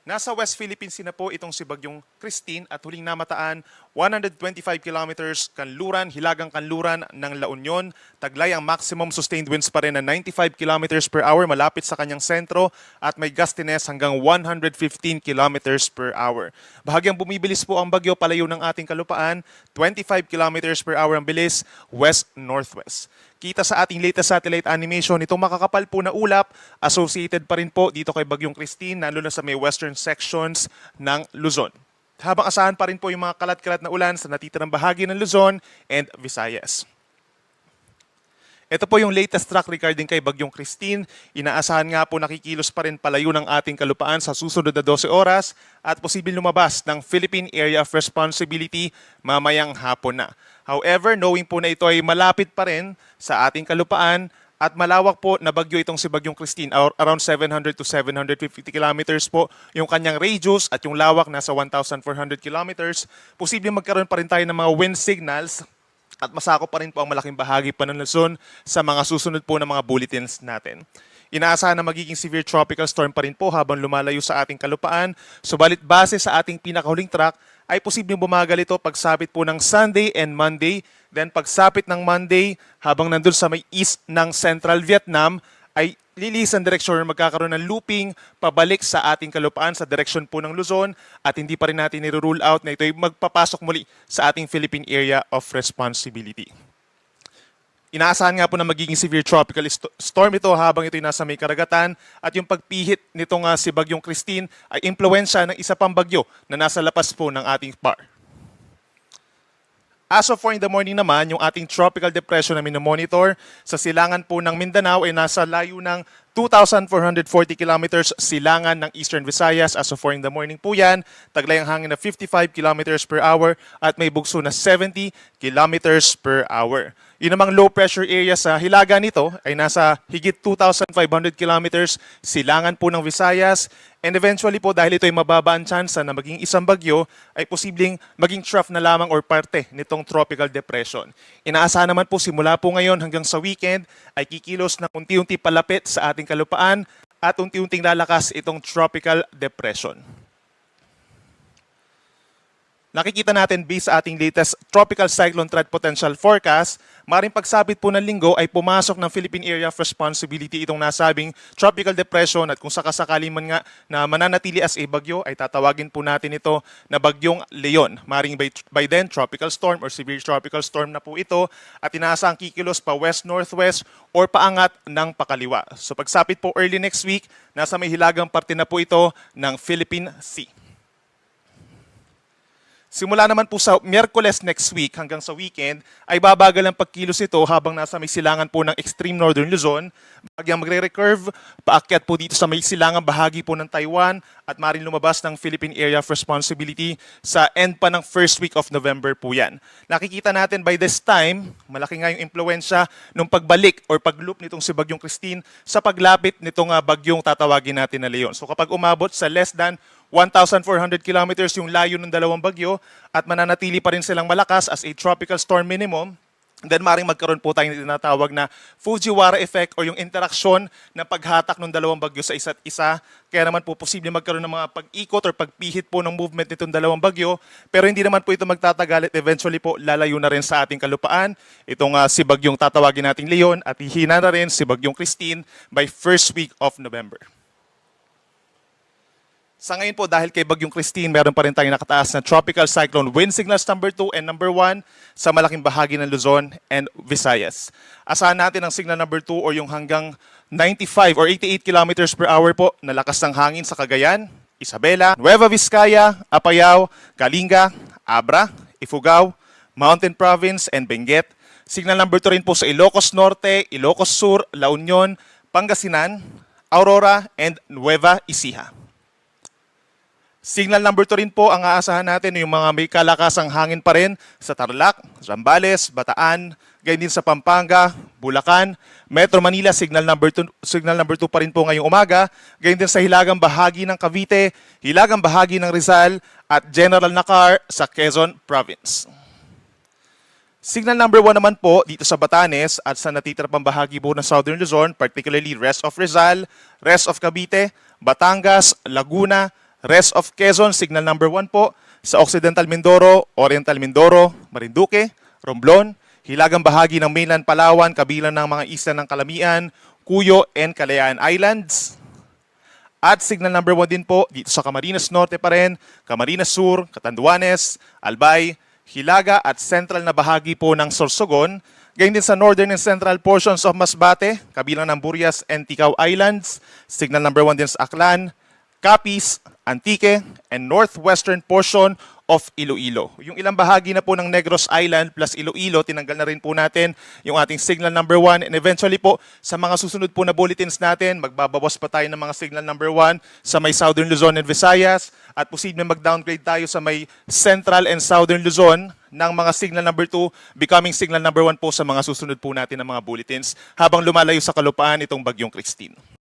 Nasa West Philippines Sea na po itong si Bagyong Christine at huling namataan 125 kilometers kanluran, hilagang kanluran ng La Union. Taglay ang maximum sustained winds pa rin na 95 kilometers per hour malapit sa kanyang sentro at may gustiness hanggang 115 kilometers per hour. Bahagyang bumibilis po ang bagyo palayo ng ating kalupaan, 25 kilometers per hour ang bilis west-northwest. Kita sa ating latest satellite animation, itong makakapal po na ulap, associated pa rin po dito kay Bagyong Christine, lalo na sa may western sections ng Luzon. Habang asahan pa rin po yung mga kalat-kalat na ulan sa natitirang bahagi ng Luzon and Visayas. Ito po yung latest track regarding kay Bagyong Christine. Inaasahan nga po nakikilos pa rin palayo ng ating kalupaan sa susunod na 12 oras at posibleng lumabas ng Philippine Area of Responsibility mamayang hapon na. However, knowing po na ito ay malapit pa rin sa ating kalupaan at malawak po na bagyo itong si Bagyong Christine, ar- around 700 to 750 kilometers po yung kanyang radius at yung lawak nasa 1,400 kilometers. Posibleng magkaroon pa rin tayo ng mga wind signals at masako pa rin po ang malaking bahagi pa ng Luzon sa mga susunod po ng mga bulletins natin. Inaasahan na magiging severe tropical storm pa rin po habang lumalayo sa ating kalupaan. Subalit base sa ating pinakahuling track, ay posibleng bumagal ito pagsapit po ng Sunday and Monday. Then pagsapit ng Monday, habang nandun sa may east ng Central Vietnam, ay lilis ang direksyon magkakaroon ng looping pabalik sa ating kalupaan sa direksyon po ng Luzon at hindi pa rin natin nire-rule out na ito ay magpapasok muli sa ating Philippine Area of Responsibility. Inaasahan nga po na magiging severe tropical st- storm ito habang ito'y nasa may karagatan at yung pagpihit nitong nga si Bagyong Christine ay impluensya ng isa pang bagyo na nasa lapas po ng ating par. As of 4 in the morning naman, yung ating tropical depression na minomonitor sa silangan po ng Mindanao ay nasa layo ng 2,440 kilometers silangan ng Eastern Visayas. As of 4 in the morning po yan, taglay ang hangin na 55 kilometers per hour at may bugso na 70 kilometers per hour. Yun namang low pressure area sa hilaga nito ay nasa higit 2,500 kilometers silangan po ng Visayas. And eventually po dahil ito ay mababa ang tsansa na maging isang bagyo, ay posibleng maging trough na lamang or parte nitong tropical depression. Inaasahan naman po simula po ngayon hanggang sa weekend ay kikilos na unti-unti palapit sa ating kalupaan at unti-unting lalakas itong tropical depression. Nakikita natin based sa ating latest Tropical Cyclone Threat Potential Forecast, maring pagsabit po ng linggo ay pumasok ng Philippine Area of Responsibility itong nasabing tropical depression at kung sakasakali man nga na mananatili as a bagyo ay tatawagin po natin ito na bagyong Leon. Maring by, by then tropical storm or severe tropical storm na po ito at inaasang kikilos pa west-northwest or paangat ng pakaliwa. So pagsapit po early next week, nasa may hilagang parte na po ito ng Philippine Sea. Simula naman po sa Miyerkules next week hanggang sa weekend ay babagal ang pagkilos ito habang nasa may silangan po ng extreme northern Luzon. Bagyang magre-recurve, paakyat po dito sa may silangan bahagi po ng Taiwan at maring lumabas ng Philippine Area of Responsibility sa end pa ng first week of November po yan. Nakikita natin by this time, malaki nga yung impluensya nung pagbalik or pagloop nitong si Bagyong Christine sa paglapit nitong ah, bagyong tatawagin natin na Leon. So kapag umabot sa less than 1,400 kilometers yung layo ng dalawang bagyo at mananatili pa rin silang malakas as a tropical storm minimum, then maring magkaroon po tayo ng tinatawag na Fujiwara effect o yung interaksyon ng paghatak ng dalawang bagyo sa isa't isa. Kaya naman po posible magkaroon ng mga pag-ikot or pagpihit po ng movement nitong dalawang bagyo. Pero hindi naman po ito magtatagal at eventually po lalayo na rin sa ating kalupaan. Itong ah, si bagyong tatawagin nating Leon at hihina na rin si bagyong Christine by first week of November. Sa ngayon po, dahil kay Bagyong Christine, meron pa rin tayong nakataas na tropical cyclone wind signals number 2 and number 1 sa malaking bahagi ng Luzon and Visayas. Asahan natin ang signal number 2 or yung hanggang 95 or 88 kilometers per hour po na lakas ng hangin sa Cagayan, Isabela, Nueva Vizcaya, Apayao, Kalinga, Abra, Ifugao, Mountain Province, and Benguet. Signal number 2 rin po sa Ilocos Norte, Ilocos Sur, La Union, Pangasinan, Aurora, and Nueva Ecija. Signal number 2 rin po ang aasahan natin yung mga may kalakasang hangin pa rin sa Tarlac, Zambales, Bataan, gayon din sa Pampanga, Bulacan, Metro Manila, signal number 2, signal number 2 pa rin po ngayong umaga, gayon din sa hilagang bahagi ng Cavite, hilagang bahagi ng Rizal, at General Nakar sa Quezon Province. Signal number 1 naman po dito sa Batanes at sa natitira pang bahagi po ng Southern Luzon, particularly rest of Rizal, rest of Cavite, Batangas, Laguna, Rest of Quezon, signal number 1 po. Sa Occidental Mindoro, Oriental Mindoro, Marinduque, Romblon, hilagang bahagi ng mainland Palawan, kabilang ng mga isla ng Kalamian, Cuyo, and Kalayaan Islands. At signal number 1 din po dito sa Camarines Norte pa rin, Camarines Sur, Catanduanes, Albay, Hilaga at central na bahagi po ng Sorsogon. Gayun din sa northern and central portions of Masbate, kabilang ng Burias and Ticao Islands. Signal number 1 din sa Aklan, Capiz, Antique, and northwestern portion of Iloilo. Yung ilang bahagi na po ng Negros Island plus Iloilo, tinanggal na rin po natin yung ating signal number 1 and eventually po sa mga susunod po na bulletins natin, magbabawas pa tayo ng mga signal number 1 sa may Southern Luzon and Visayas at posible mag-downgrade tayo sa may Central and Southern Luzon ng mga signal number 2 becoming signal number 1 po sa mga susunod po natin ng mga bulletins habang lumalayo sa kalupaan itong bagyong Christine.